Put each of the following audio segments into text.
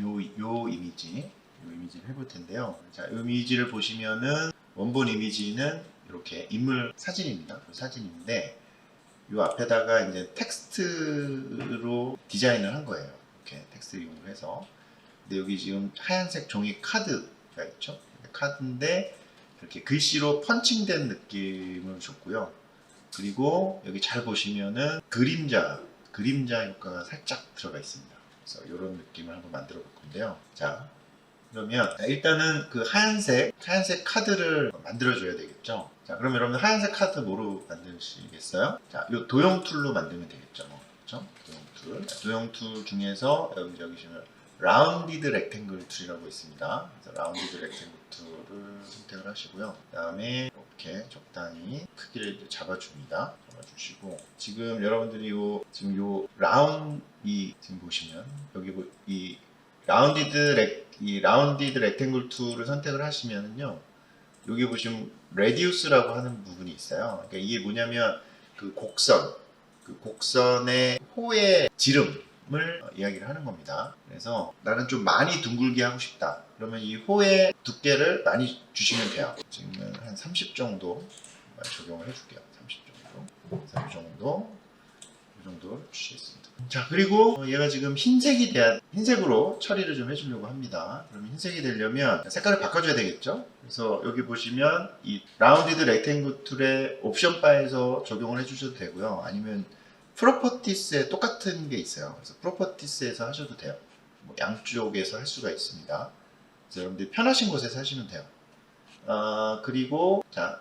요, 요 이미지, 요 이미지를 해볼 텐데요. 자, 요 이미지를 보시면은 원본 이미지는 이렇게 인물 사진입니다. 그 사진인데 요 앞에다가 이제 텍스트로 디자인을 한 거예요. 이렇게 텍스트 이용을 해서. 근데 여기 지금 하얀색 종이 카드가 있죠. 카드인데 이렇게 글씨로 펀칭된 느낌을 줬고요. 그리고 여기 잘 보시면은 그림자, 그림자 효과가 살짝 들어가 있습니다. 그래서 이런 느낌을 한번 만들어 볼 건데요. 자, 그러면 일단은 그 하얀색, 하얀색 카드를 만들어 줘야 되겠죠. 자, 그럼 여러분 하얀색 카드 뭐로 만드시겠어요? 자, 요 도형 툴로 만들면 되겠죠. 뭐. 그렇죠? 도형 툴. 자, 도형 툴 중에서 여기 여기 보시면 라운디드 렉탱글 툴이라고 있습니다. 그래서 라운디드 렉탱글 툴을 선택을 하시고요. 그 다음에 이렇게 적당히 크기를 잡아줍니다. 잡아주시고 지금 여러분들이 요 지금 요 라운이 지금 보시면 여기 보- 이 라운디드 렉, 이 라운디드 렉탱글 툴을 선택을 하시면은요. 여기 보시면 레디우스라고 하는 부분이 있어요. 그러니까 이게 뭐냐면 그 곡선, 그 곡선의 호의 지름을 어, 이야기를 하는 겁니다. 그래서 나는 좀 많이 둥글게 하고 싶다. 그러면 이 호의 두께를 많이 주시면 돼요. 지금은 한 30 정도 적용을 해줄게요. 30 정도. 30 정도. 이 정도 주시겠습니다. 자, 그리고 어, 얘가 지금 흰색이 돼야, 흰색으로 처리를 좀 해주려고 합니다. 그러면 흰색이 되려면 색깔을 바꿔줘야 되겠죠? 그래서 여기 보시면 이 라운디드 렉탱글 툴의 옵션 바에서 적용을 해주셔도 되고요. 아니면 프로퍼티스에 똑같은 게 있어요. 그래서 프로퍼티스에서 하셔도 돼요. 뭐 양쪽에서 할 수가 있습니다. 여러분들이 편하신 곳에서 하시면 돼요. 아, 그리고 자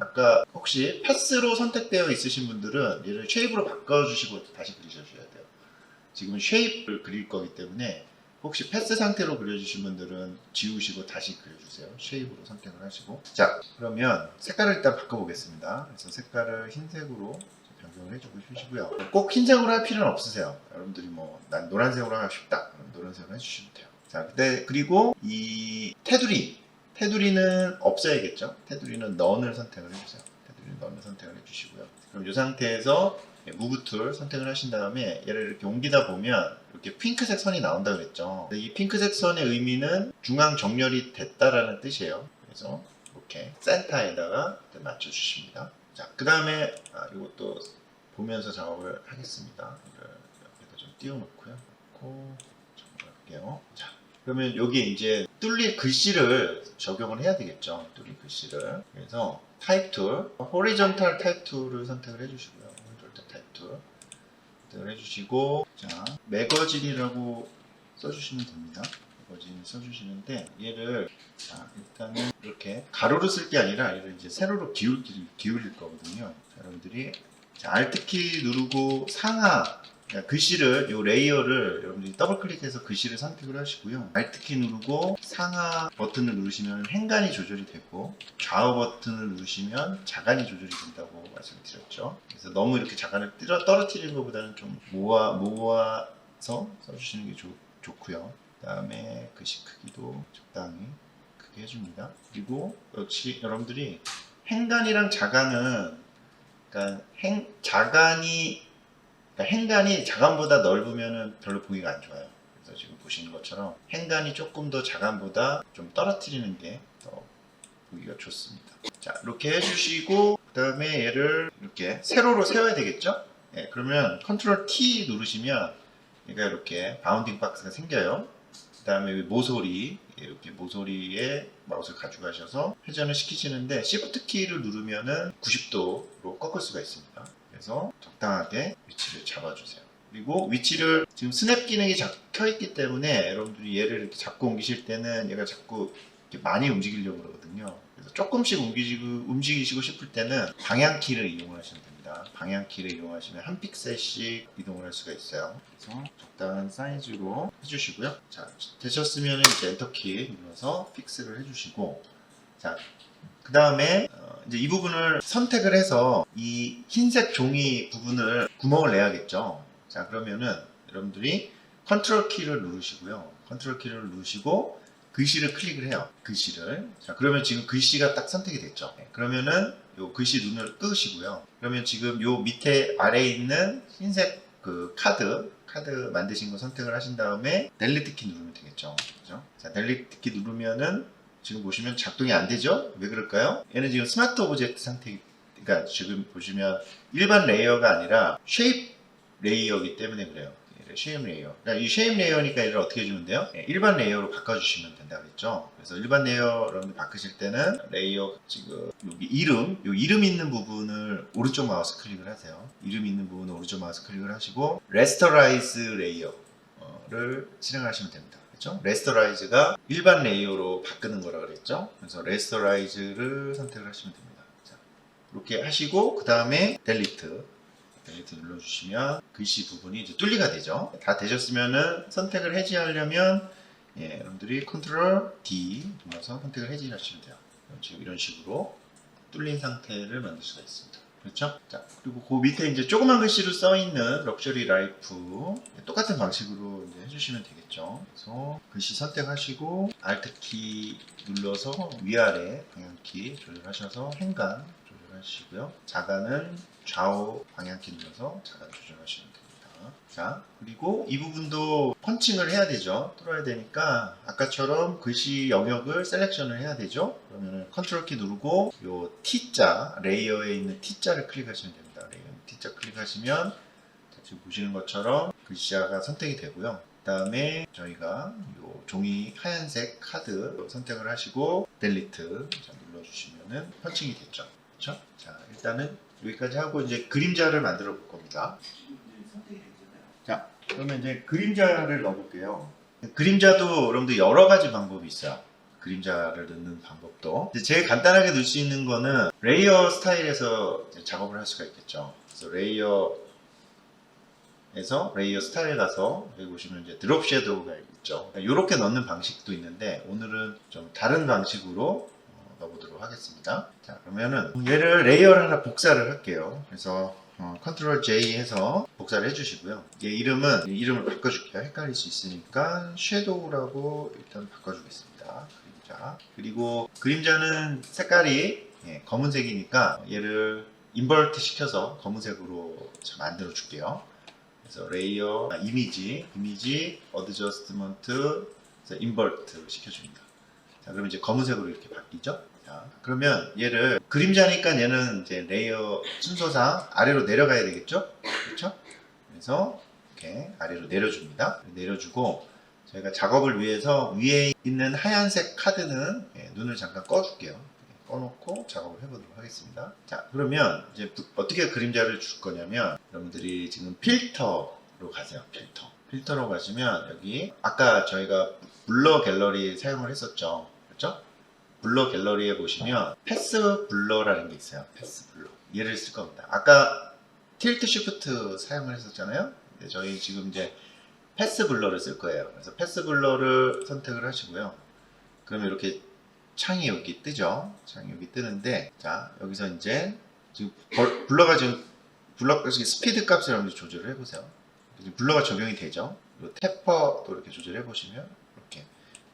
아까 혹시 패스로 선택되어 있으신 분들은 얘를 쉐입으로 바꿔주시고 다시 그리셔줘야 돼요. 지금은 쉐입을 그릴 거기 때문에 혹시 패스 상태로 그려주신 분들은 지우시고 다시 그려주세요. 쉐입으로 선택을 하시고 자 그러면 색깔을 일단 바꿔보겠습니다. 그래서 색깔을 흰색으로 변경을 해주고 주시고요. 꼭 흰색으로 할 필요는 없으세요. 여러분들이 뭐 난 노란색으로 하고 싶다. 그럼 노란색으로 해주시면 돼요. 자, 근데 그리고 이 테두리 테두리는 없어야겠죠. 테두리는 넌을 선택을 해주세요. 테두리는 넌을 선택을 해주시고요. 그럼 이 상태에서 무브 툴 선택을 하신 다음에 얘를 이렇게 옮기다 보면 이렇게 핑크색 선이 나온다 그랬죠. 이 핑크색 선의 의미는 중앙 정렬이 됐다라는 뜻이에요. 그래서 이렇게 센터에다가 맞춰주십니다. 자, 그 다음에 아, 이것도 보면서 작업을 하겠습니다. 이걸 옆에다 좀 띄워놓고요. 놓고 작업할게요. 자, 그러면 여기 이제 뚫릴 글씨를 적용을 해야 되겠죠. 뚫릴 글씨를. 그래서 타입 툴, 호리존탈 타입 툴을 선택을 해주시고요. 호리존탈 타입 툴 선택을 해주시고, 자, 매거진이라고 써주시면 됩니다. 매거진 써주시는데 얘를 자, 일단은 이렇게 가로로 쓸 게 아니라 얘를 이제 세로로 기울, 기울일 거거든요. 자, 여러분들이 자, Alt키 누르고 상하 글씨를 이 레이어를 여러분들이 더블 클릭해서 글씨를 선택을 하시고요. Alt키 누르고 상하 버튼을 누르시면 행간이 조절이 되고 좌우 버튼을 누르시면 자간이 조절이 된다고 말씀을 드렸죠. 그래서 너무 이렇게 자간을 떨어- 떨어뜨리는 것보다는 좀 모아 모아서 써주시는 게 좋, 좋고요. 그다음에 글씨 크기도 적당히 크게 해줍니다. 그리고 역시 여러분들이 행간이랑 자간은 그러니까 행, 자간이 그러니까 행간이 자간보다 넓으면 별로 보기가 안 좋아요. 그래서 지금 보시는 것처럼 행간이 조금 더 자간보다 좀 떨어뜨리는 게 더 보기가 좋습니다. 자 이렇게 해주시고 그 다음에 얘를 이렇게 세로로 세워야 되겠죠? 예, 그러면 컨트롤 T 누르시면 얘가 이렇게 바운딩 박스가 생겨요. 그 다음에 모서리 이렇게 모서리에 마우스를 가져가셔서 회전을 시키시는데 Shift 키를 누르면은 90도로 꺾을 수가 있습니다. 그래서 적당하게 위치를 잡아주세요. 그리고 위치를 지금 스냅 기능이 잡혀 있기 때문에 여러분들이 얘를 이렇게 잡고 옮기실 때는 얘가 자꾸 많이 움직이려고 그러거든요. 그래서 조금씩 움직이고, 움직이시고 싶을 때는 방향 키를 이용을 하시면 됩니다. 방향 키를 이용하시면 한 픽셀씩 이동을 할 수가 있어요. 그래서 적당한 사이즈로 해주시고요. 자, 되셨으면 이제 엔터키 눌러서 픽스를 해주시고, 자, 그 다음에 이제 이 부분을 선택을 해서 이 흰색 종이 부분을 구멍을 내야겠죠. 자, 그러면은 여러분들이 컨트롤 키를 누르시고요. 컨트롤 키를 누르시고 글씨를 클릭을 해요. 글씨를. 자, 그러면 지금 글씨가 딱 선택이 됐죠. 네, 그러면은 요 글씨 눈을 끄시고요. 그러면 지금 요 밑에 아래에 있는 흰색 그 카드, 카드 만드신 거 선택을 하신 다음에 델리트 키 누르면 되겠죠. 그죠? 자, 델리트 키 누르면은 지금 보시면 작동이 안 되죠? 왜 그럴까요? 얘는 지금 스마트 오브젝트 상태, 그러니까 지금 보시면 일반 레이어가 아니라 쉐입 레이어이기 때문에 그래요. 쉐입 레이어. 그러니까 이 쉐입 레이어니까 얘를 어떻게 해주면 돼요? 예, 일반 레이어로 바꿔주시면 된다 그랬죠. 그래서 일반 레이어 여러분들 바꾸실 때는 레이어 지금 여기 이름, 요 이름 있는 부분을 오른쪽 마우스 클릭을 하세요. 이름 있는 부분을 오른쪽 마우스 클릭을 하시고 레스터라이즈 레이어를 실행하시면 됩니다. 그렇죠? 레스터라이즈가 일반 레이어로 바꾸는 거라 그랬죠. 그래서 레스터라이즈를 선택을 하시면 됩니다. 자, 이렇게 하시고 그 다음에 델리트 델리트 눌러주시면 글씨 부분이 이제 뚫리가 되죠. 다 되셨으면은 선택을 해지하려면 예, 여러분들이 컨트롤 D 눌러서 선택을 해지하시면 돼요. 지금 이런 식으로 뚫린 상태를 만들 수가 있습니다. 그렇죠? 자, 그리고 그 밑에 이제 조그만 글씨로 써 있는 럭셔리 라이프 똑같은 방식으로 이제 해주시면 되겠죠. 그래서 글씨 선택하시고 Alt 키 눌러서 위아래 방향키 조절하셔서 행간 조절하시고요. 자간은 좌우 방향키 눌러서 자간 조절하시면. 자, 그리고 이 부분도 펀칭을 해야 되죠. 뚫어야 되니까 아까처럼 글씨 영역을 셀렉션을 해야 되죠. 그러면 컨트롤 키 누르고 요 T자 레이어에 있는 T자를 클릭하시면 됩니다. 레이어 T자 클릭하시면 자, 지금 보시는 것처럼 글씨가 선택이 되고요. 그 다음에 저희가 요 종이 하얀색 카드 선택을 하시고 델리트 자, 눌러주시면은 펀칭이 됐죠. 그렇죠? 자, 일단은 여기까지 하고 이제 그림자를 만들어 볼 겁니다. 자, 그러면 이제 그림자를 넣어볼게요. 그림자도 여러분들 여러 가지 방법이 있어요. 그림자를 넣는 방법도. 제일 간단하게 넣을 수 있는 거는 레이어 스타일에서 작업을 할 수가 있겠죠. 그래서 레이어에서 레이어 스타일 가서 여기 보시면 이제 드롭 섀도우가 있죠. 이렇게 넣는 방식도 있는데 오늘은 좀 다른 방식으로 어, 넣어보도록 하겠습니다. 자, 그러면은 얘를 레이어를 하나 복사를 할게요. 그래서 어, 컨트롤 J 해서 복사를 해주시고요. 얘 이름은 이 이름을 바꿔줄게요. 헷갈릴 수 있으니까 섀도우라고 일단 바꿔주겠습니다. 그림자. 그리고 그림자는 색깔이 예, 검은색이니까 얘를 인버트 시켜서 검은색으로 만들어 줄게요. 그래서 레이어, 아, 이미지, 이미지, 어드저스트먼트, 인버트 시켜줍니다. 자, 그러면 이제 검은색으로 이렇게 바뀌죠? 자, 그러면 얘를 그림자니까 얘는 이제 레이어 순서상 아래로 내려가야 되겠죠? 그렇죠? 그래서 이렇게 아래로 내려줍니다. 내려주고 저희가 작업을 위해서 위에 있는 하얀색 카드는 예, 눈을 잠깐 꺼줄게요. 예, 꺼놓고 작업을 해보도록 하겠습니다. 자, 그러면 이제 부- 어떻게 그림자를 줄 거냐면 여러분들이 지금 필터로 가세요. 필터. 필터로 가시면 여기 아까 저희가 블러 갤러리 사용을 했었죠. 그렇죠? 블러 갤러리에 보시면 패스 블러라는 게 있어요. 패스 블러. 얘를 쓸 겁니다. 아까 틸트 시프트 사용을 했었잖아요. 저희 지금 이제 패스 블러를 쓸 거예요. 그래서 패스 블러를 선택을 하시고요. 그러면 이렇게 창이 여기 뜨죠. 창이 여기 뜨는데 자 여기서 이제 지금 벌- 블러가 지금 블러 지금 스피드 값을 한번 조절을 해보세요. 지금 블러가 적용이 되죠. 태퍼도 이렇게 조절해 보시면 이렇게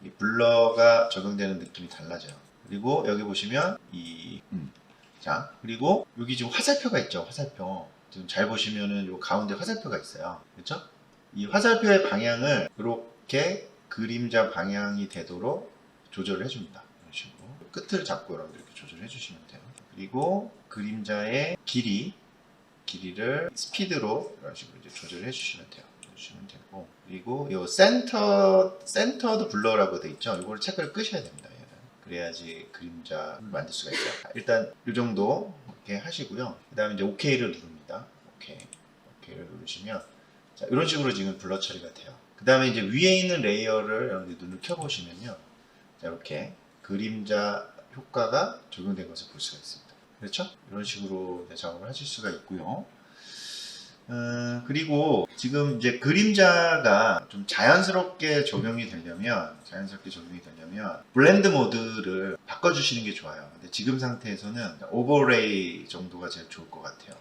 이 블러가 적용되는 느낌이 달라져요. 그리고 여기 보시면 이, 음. 자, 그리고 여기 지금 화살표가 있죠. 화살표. 지금 잘 보시면은 요 가운데 화살표가 있어요. 그렇죠? 이 화살표의 방향을 이렇게 그림자 방향이 되도록 조절을 해줍니다. 이런 식으로. 끝을 잡고 여러분들 이렇게 조절해 주시면 돼요. 그리고 그림자의 길이, 길이를 스피드로 이런 식으로 이제 조절해 주시면 돼요. 주시면 되고 그리고 요 센터 센터드 블러라고 돼 있죠. 이걸 체크를 끄셔야 됩니다. 그래야지 그림자를 만들 수가 있어요. 일단 이 정도 이렇게 하시고요. 그 다음에 이제 OK를 누릅니다. 오케이 OK를 누르시면 자 이런 식으로 지금 블러 처리가 돼요. 그 다음에 이제 위에 있는 레이어를 여러분들 눈을 켜보시면요. 자 이렇게 그림자 효과가 적용된 것을 볼 수가 있습니다. 그렇죠? 이런 식으로 작업을 하실 수가 있고요. 음, 그리고 지금 이제 그림자가 좀 자연스럽게 적용이 되려면 자연스럽게 적용이 되려면 블렌드 모드를 바꿔주시는 게 좋아요. 근데 지금 상태에서는 오버레이 정도가 제일 좋을 것 같아요.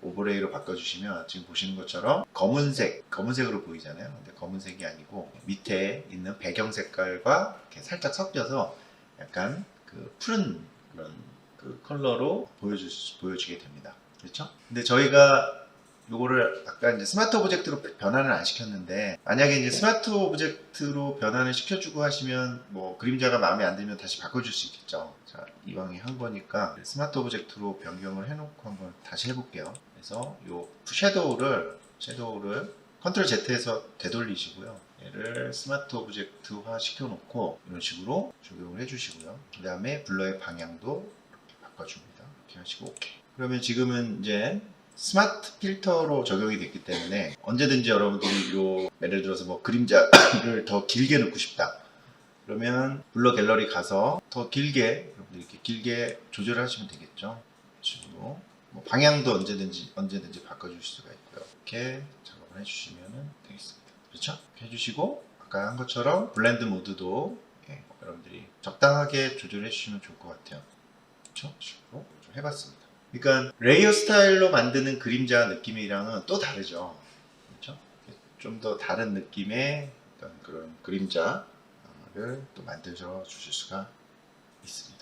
오버레이로 바꿔주시면 지금 보시는 것처럼 검은색, 검은색으로 보이잖아요. 근데 검은색이 아니고 밑에 있는 배경 색깔과 이렇게 살짝 섞여서 약간 그 푸른 그런 그 컬러로 보여주, 보여지게 됩니다. 그렇죠? 근데 저희가 요거를 아까 이제 스마트 오브젝트로 변환을 안 시켰는데 만약에 이제 스마트 오브젝트로 변환을 시켜주고 하시면 뭐 그림자가 마음에 안 들면 다시 바꿔줄 수 있겠죠. 자 이왕에 한 거니까 스마트 오브젝트로 변경을 해놓고 한번 다시 해볼게요. 그래서 요 섀도우를 섀도우를 컨트롤 Z에서 되돌리시고요. 얘를 스마트 오브젝트화 시켜놓고 이런 식으로 적용을 해주시고요. 그 다음에 블러의 방향도 이렇게 바꿔줍니다. 이렇게 하시고 오케이. 그러면 지금은 이제 스마트 필터로 적용이 됐기 때문에 언제든지 여러분들이 요 예를 들어서 뭐 그림자를 더 길게 넣고 싶다. 그러면 블러 갤러리 가서 더 길게 여러분들 이렇게 길게 조절하시면 되겠죠. 식으로 뭐 방향도 언제든지 언제든지 바꿔줄 수가 있고요. 이렇게 작업을 해주시면 되겠습니다. 그렇죠? 이렇게 해주시고 아까 한 것처럼 블렌드 모드도 예, 여러분들이 적당하게 조절해 주시면 좋을 것 같아요. 그렇죠? 식으로 좀 해봤습니다. 그러니까 레이어 스타일로 만드는 그림자 느낌이랑은 또 다르죠. 그렇죠? 좀 더 다른 느낌의 그런 그림자를 또 만들어 주실 수가 있습니다.